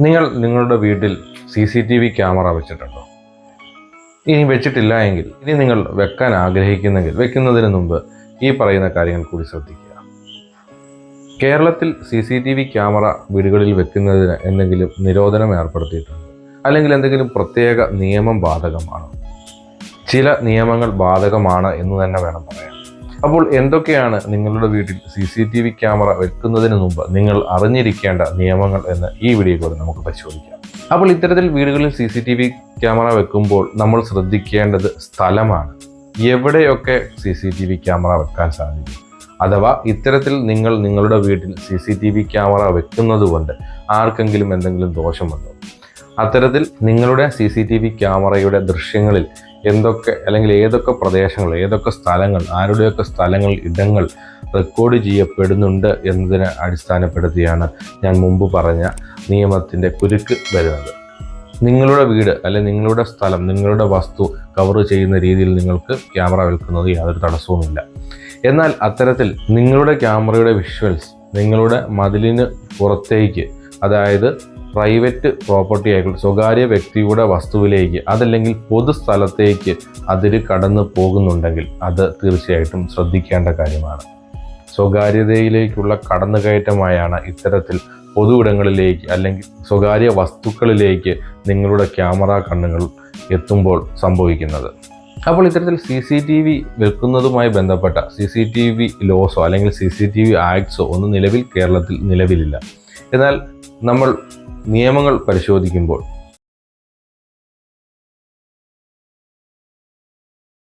നിങ്ങൾ നിങ്ങളുടെ വീട്ടിൽ C C T V camera വെച്ചിട്ടുണ്ടോ? ഇനി വെച്ചിട്ടില്ല എങ്കിൽ ഇനി നിങ്ങൾ വെക്കാൻ ആഗ്രഹിക്കുന്നെങ്കിൽ വെക്കുന്നതിന് മുമ്പ് ഈ പറയുന്ന കാര്യങ്ങൾ കൂടി ശ്രദ്ധിക്കുക. കേരളത്തിൽ C C T V camera വീടുകളിൽ വെക്കുന്നതിന് എന്തെങ്കിലും നിരോധനം ഏർപ്പെടുത്തിയിട്ടുണ്ട്? അല്ലെങ്കിൽ എന്തെങ്കിലും പ്രത്യേക നിയമം ബാധകമാണ്? ചില നിയമങ്ങൾ ബാധകമാണ് എന്ന് തന്നെ വേണം പറയാൻ. അപ്പോൾ എന്തൊക്കെയാണ് നിങ്ങളുടെ വീട്ടിൽ C C T V camera വെക്കുന്നതിന് മുമ്പ് നിങ്ങൾ അറിഞ്ഞിരിക്കേണ്ട നിയമങ്ങൾ എന്ന് ഈ വീഡിയോയിലൂടെ നമുക്ക് പരിശോധിക്കാം. അപ്പോൾ ഇത്തരത്തിൽ വീടുകളിൽ C C T V camera വെക്കുമ്പോൾ നമ്മൾ ശ്രദ്ധിക്കേണ്ടത് സ്ഥലമാണ്. എവിടെയൊക്കെ C C T V camera വെക്കാൻ സാധിക്കും? അഥവാ ഇത്തരത്തിൽ നിങ്ങൾ നിങ്ങളുടെ വീട്ടിൽ C C T V camera വെക്കുന്നത് കൊണ്ട് ആർക്കെങ്കിലും എന്തെങ്കിലും ദോഷമുണ്ടോ അത്തരത്തിൽ നിങ്ങളുടെ സി സി ടി വി ക്യാമറയുടെ ദൃശ്യങ്ങളിൽ എന്തൊക്കെ അല്ലെങ്കിൽ ഏതൊക്കെ പ്രദേശങ്ങൾ ഏതൊക്കെ സ്ഥലങ്ങൾ ആരുടെയൊക്കെ സ്ഥലങ്ങൾ ഇടങ്ങൾ റെക്കോർഡ് ചെയ്യപ്പെടുന്നുണ്ട് എന്നതിനെ അടിസ്ഥാനപ്പെടുത്തിയാണ് ഞാൻ മുമ്പ് പറഞ്ഞ നിയമത്തിന്റെ കുരുക്ക് വരുന്നത്. നിങ്ങളുടെ വീട് അല്ലെങ്കിൽ നിങ്ങളുടെ സ്ഥലം നിങ്ങളുടെ വസ്തു കവർ ചെയ്യുന്ന രീതിയിൽ നിങ്ങൾക്ക് ക്യാമറ വിൽക്കുന്നത് യാതൊരു തടസ്സവുമില്ല. എന്നാൽ അത്തരത്തിൽ നിങ്ങളുടെ ക്യാമറയുടെ വിഷ്വൽസ് നിങ്ങളുടെ മതിലിന് പുറത്തേക്ക് അതായത് പ്രൈവറ്റ് പ്രോപ്പർട്ടി ആയിക്കോട്ടെ സ്വകാര്യ വ്യക്തിയുടെ വസ്തുവിലേക്ക് അതല്ലെങ്കിൽ പൊതുസ്ഥലത്തേക്ക് അതിര് കടന്നു പോകുന്നുണ്ടെങ്കിൽ അത് തീർച്ചയായിട്ടും ശ്രദ്ധിക്കേണ്ട കാര്യമാണ്. സ്വകാര്യതയിലേക്കുള്ള കടന്നുകയറ്റമായാണ് ഇത്തരത്തിൽ പൊതു ഇടങ്ങളിലേക്ക് അല്ലെങ്കിൽ സ്വകാര്യ വസ്തുക്കളിലേക്ക് നിങ്ങളുടെ ക്യാമറ കണ്ണുകൾ എത്തുമ്പോൾ സംഭവിക്കുന്നത്. അപ്പോൾ ഇത്തരത്തിൽ സി സി ടി വി വെക്കുന്നതുമായി ബന്ധപ്പെട്ട സി സി ടി വി ലോസോ അല്ലെങ്കിൽ സി സി ടി വി ആക്ട്സോ ഒന്നും നിലവിൽ കേരളത്തിൽ നിലവിലില്ല. എന്നാൽ നമ്മൾ നിയമങ്ങൾ പരിശോധിക്കുമ്പോൾ